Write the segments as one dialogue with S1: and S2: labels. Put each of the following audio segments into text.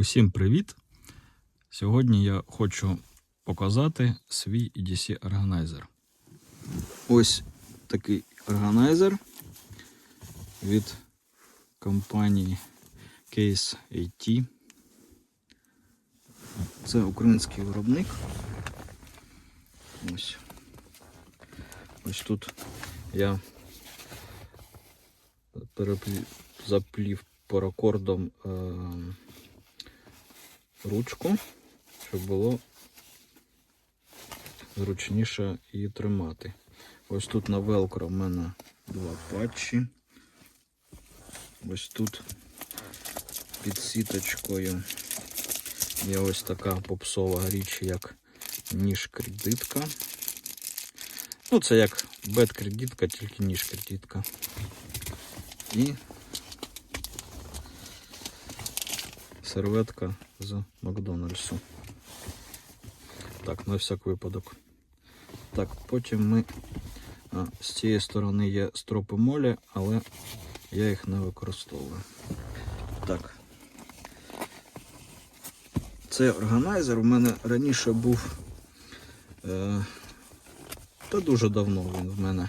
S1: Усім привіт! Сьогодні я хочу показати свій EDC органайзер. Ось такий органайзер від компанії Case AT. Це український виробник. Ось. Ось тут я переплів, заплів паракордом е, ручку, щоб було зручніше її тримати. Ось тут на велкро в мене два патчі. Ось тут під сіточкою є ось така попсова річ, як ніж кредитка. Ну, це як бет кредитка, тільки ніж кредитка. І серветка з Макдональдсу. Так, на всяк випадок. Так, потім ми. А, з цієї сторони є стропи молі, але я їх не використовую. Так. Цей органайзер у мене раніше був. Е, та дуже давно він в мене,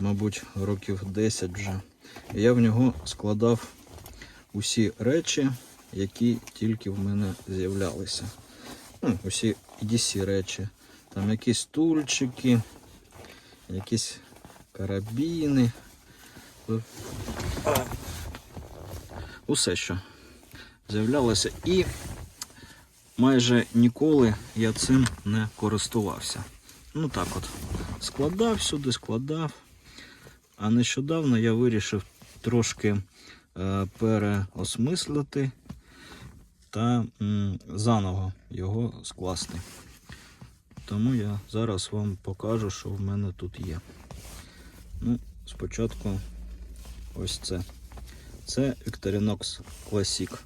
S1: мабуть, років 10 вже. Я в нього складав усі речі, які тільки в мене з'являлися. Ну, усі EDC речі. Там якісь стульчики, якісь карабіни. Усе що з'являлося. І майже ніколи я цим не користувався. Ну так от, складав сюди, складав. А нещодавно я вирішив трошки е, переосмислити та заново його скласти. Тому я зараз вам покажу, що в мене тут є. Ну, спочатку ось це. Це Victorinox Classic.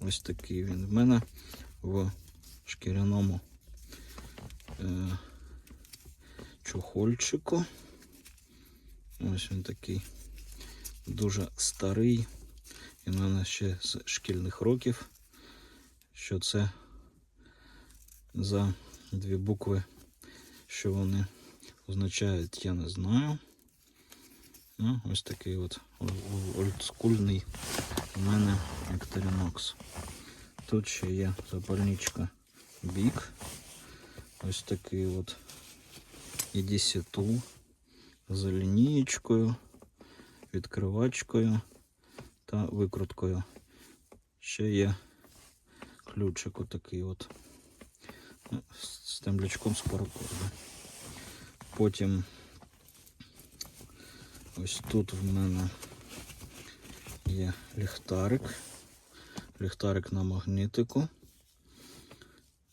S1: Ось такий він в мене в шкіряному е, чохольчику. Ось він такий дуже старий. І в мене ще з шкільних років. Що це за дві букви, що вони означають, я не знаю. Ну, ось такий от олдскульний у мене Victorinox. Тут ще є запальничка Бік. Ось такий от EDC Tool з лінієчкою, відкривачкою та викруткою. Ще є ключик отакий от з темлячком з паракорду. Потім ось тут в мене є ліхтарик. Ліхтарик на магнітику.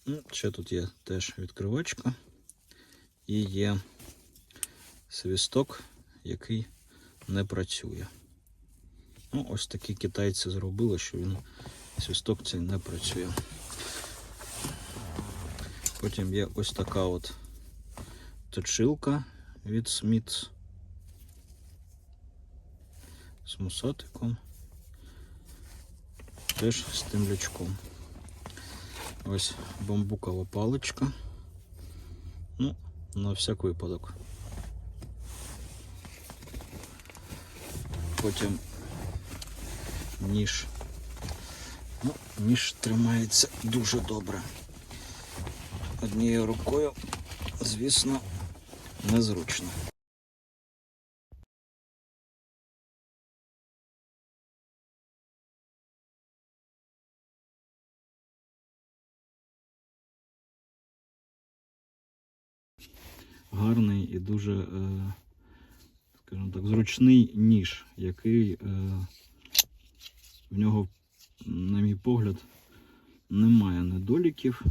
S1: Ну, Ще тут є теж відкривачка і є свісток, який не працює. Ну, ось такі китайці зробили, що він свісток цей не працює. Потім є ось така от точилка від Smiths з мусатиком. Теж з темлячком. Ось бамбукова паличка. Ну, на всяк випадок. Потім ніж. Ну, ніж тримається дуже добре. Однією рукою, звісно, незручно. Гарний і дуже, е, скажімо так, зручний ніж, який е, в нього, на мій погляд, немає недоліків,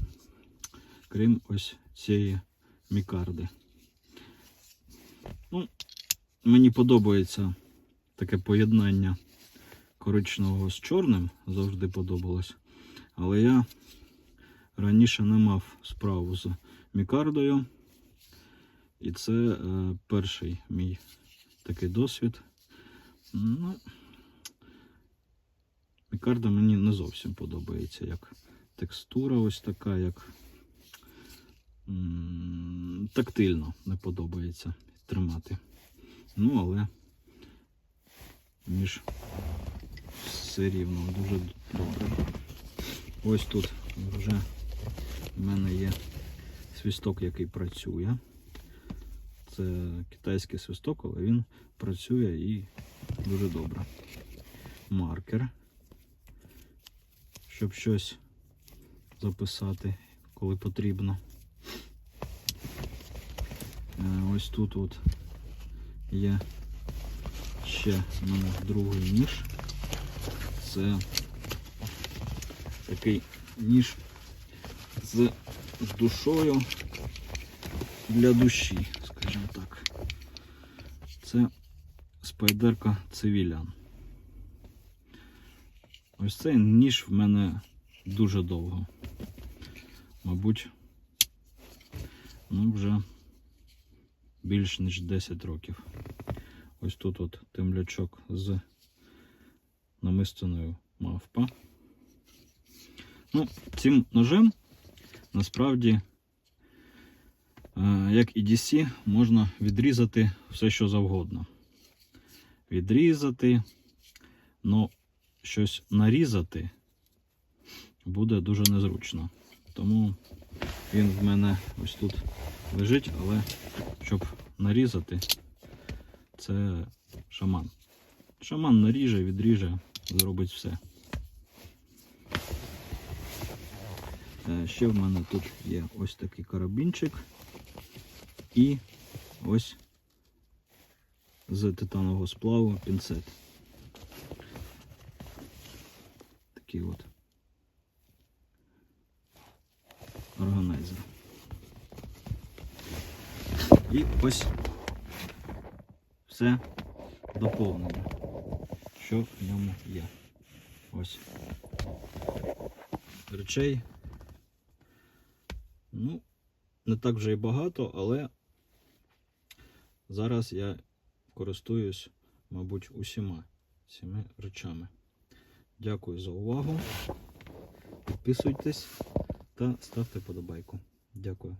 S1: крім ось цієї мікарди. Ну, мені подобається таке поєднання коричневого з чорним, завжди подобалось. Але я раніше не мав справу з мікардою. І це е, перший мій такий досвід. Ну, Пікарда мені не зовсім подобається, як текстура ось така, як тактильно не подобається тримати. Ну, але між все рівно дуже добре. Ось тут вже в мене є свісток, який працює. Це китайський свисток, але він працює і дуже добре. Маркер, щоб щось записати, коли потрібно. Е, Ось тут от є ще другий ніж. Це такий ніж з душою для душі, скажімо так. Це спайдерка цивілян. Ось цей ніж в мене дуже довго. Мабуть, ну вже більш ніж 10 років. Ось тут от темлячок з намистиною мавпа. Ну, цим ножем насправді, е, як і DC, можна відрізати все, що завгодно. Відрізати, але щось нарізати буде дуже незручно. Тому він в мене ось тут лежить, але щоб нарізати, це шаман. Шаман наріже, відріже, зробить все. Е, Ще в мене тут є ось такий карабінчик і ось з титанового сплаву пінцет. Такий от органайзер. І ось все доповнення, що в ньому є. Ось речей. Ну, не так вже і багато, але зараз я користуюсь, мабуть, усіма цими речами. Дякую за увагу. Підписуйтесь та ставте подобайку. Дякую.